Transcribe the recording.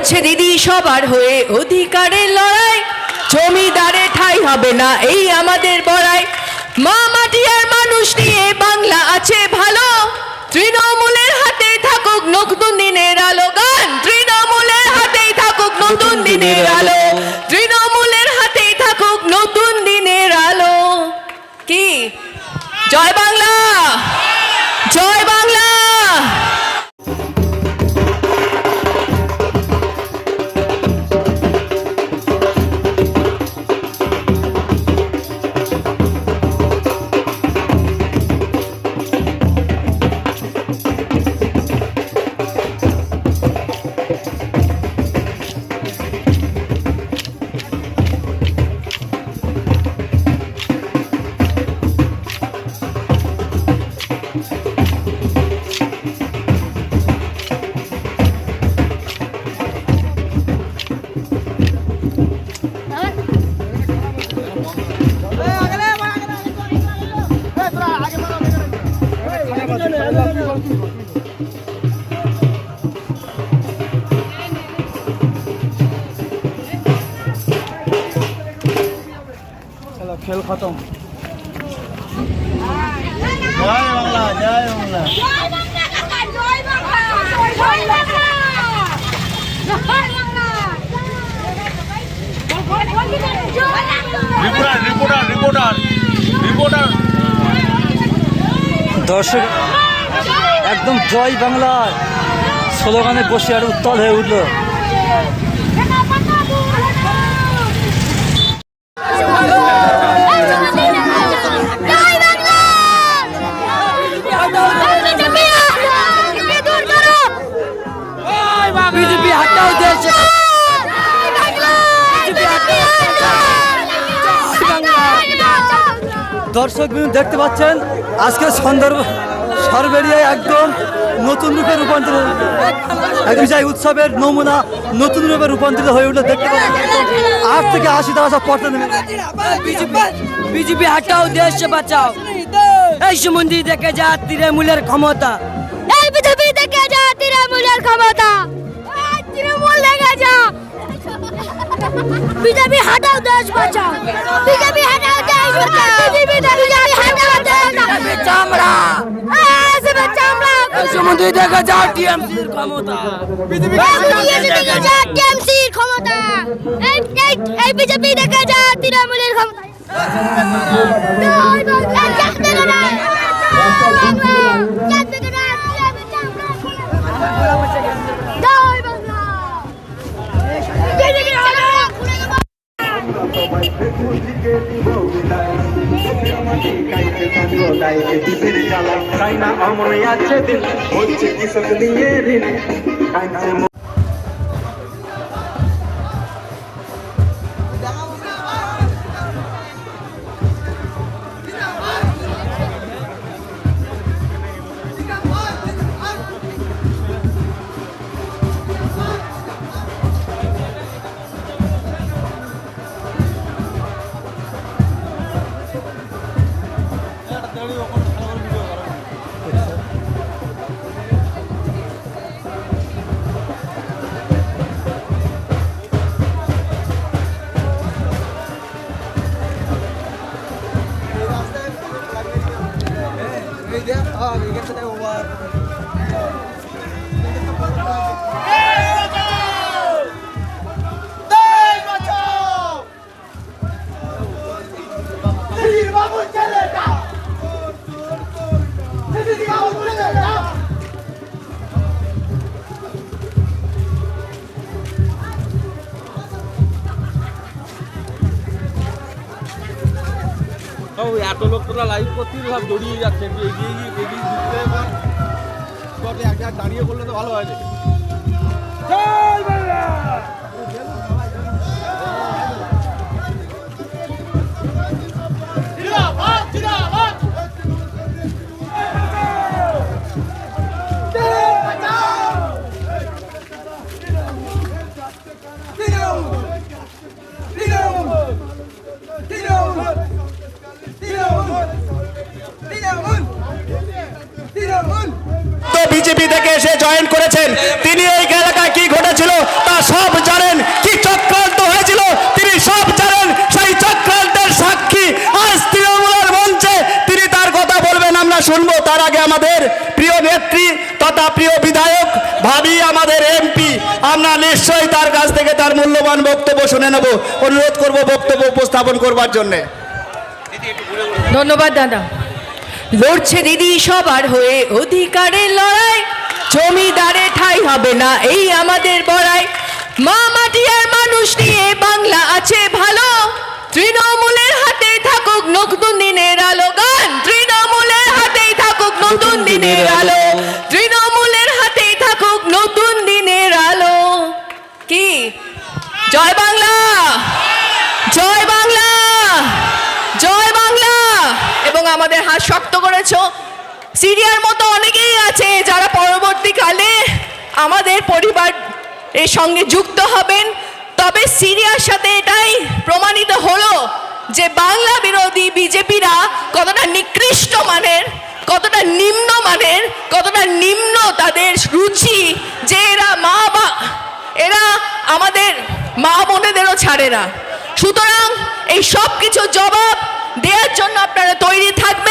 করছে দিদি সবার হয়ে। অধিকারের লড়াই জমিদারে ঠাই হবে না এই আমাদের বড়াই। মা মাটি আর মানুষ নিয়ে বাংলা আছে ভালো। তৃণমূলের হাতে থাকুক নতুন দিনের আলো গান। তৃণমূলের হাতেই থাকুক নতুন দিনের আলো। তৃণমূলের হাতেই থাকুক নতুন দিনের আলো। কি? জয় বাংলা! জয় বাংলা! খেল খতম। দর্শক একদম জয় বাংলা স্লোগানে বসে আর উত্তাল হয়ে উঠল। দর্শক দেখতে পাচ্ছেন আজকে সন্দর্ভ সরবেরিয়ায় একদম নতুন রূপে রূপান্তরিত যাই উৎসবের নমুনা নতুন রূপে রূপান্তরিত হয়ে উঠল দেখতে পাচ্ছেন? আট থেকে আশি টাকা সব পড়তে নেমে বিজেপি হাটাও দেশ বাঁচাও। এই সম্বন্ধে দেখে যা তৃণমূলের ক্ষমতা। এই বিজেপি দেখে যা তৃণমূলের ক্ষমতা। তৃণমূল দেখে যা। বিজেপি হাটাও দেশ বাঁচাও। বিজেপি হাটাও। এই সম্বন্ধে দেখে যা টিএমসির ক্ষমতা। দেখে যা টিএমসির ক্ষমতা। এই এই এই বিজেপি দেখে যা তৃণমূলের ক্ষমতা। জয় বাংলা জয় বাংলা জয় বাংলা জয় বাংলা বিজেপি তাই না, অমরে আছে দিন হচ্ছে কৃষক নিয়ে ঋণ। 아, 네, 이게 그대로 এত লোক তোরা লাইভ করছি সব জড়িয়ে যাচ্ছে একটু এগিয়ে গিয়ে এগিয়ে দিতে এক জায়গায় দাঁড়িয়ে করলে তো ভালো হয়। কমিটি থেকে এসে জয়েন করেছেন। তিনি এই এলাকায় কি ঘটেছিল তা সব জানেন। কি চক্রান্ত হয়েছিল তিনি সব জানেন। সেই চক্রান্তের সাক্ষী আজ তৃণমূলের মঞ্চে তিনি তার কথা বলবেন, আমরা শুনব। তার আগে আমাদের প্রিয় নেত্রী তথা প্রিয় বিধায়ক ভাবি, আমাদের এমপি। আমরা নিশ্চয়ই তার কাছ থেকে তার মূল্যবান বক্তব্য শুনে নেব। অনুরোধ করব বক্তব্য উপস্থাপন করবার জন্যে। ধন্যবাদ, দাদা। লড়ছে দিদি সবার হয়ে। অধিকারের লড়াই জমিদারে ঠাই হবে না এই আমাদের বড়াই। মা মাটি আর মানুষ নিয়ে বাংলা আছে ভালো। তৃণমূলের হাতেই থাকুক নতুন দিনের আলো গান। তৃণমূলের হাতেই থাকুক নতুন দিনের আলো। তৃণমূলের হাতেই থাকুক নতুন দিনের আলো। কি? জয় বাংলা! জয় বাংলা! এবং আমাদের হাত শক্ত করেছ। সিরিয়ার মতো অনেকেই আছে যারা পরবর্তীকালে আমাদের পরিবার এর সঙ্গে যুক্ত হবেন। তবে সিরিয়ার সাথে এটাই প্রমাণিত হলো যে বাংলা বিরোধী বিজেপিরা কতটা নিকৃষ্ট মানের, কতটা নিম্ন মানের, কতটা নিম্ন তাদের রুচি যে এরা মা বা, এরা আমাদের মা বোনেদেরও ছাড়ে না। সুতরাং এই সব কিছু জবাব দেওয়ার জন্য আপনারা তৈরি থাকবেন।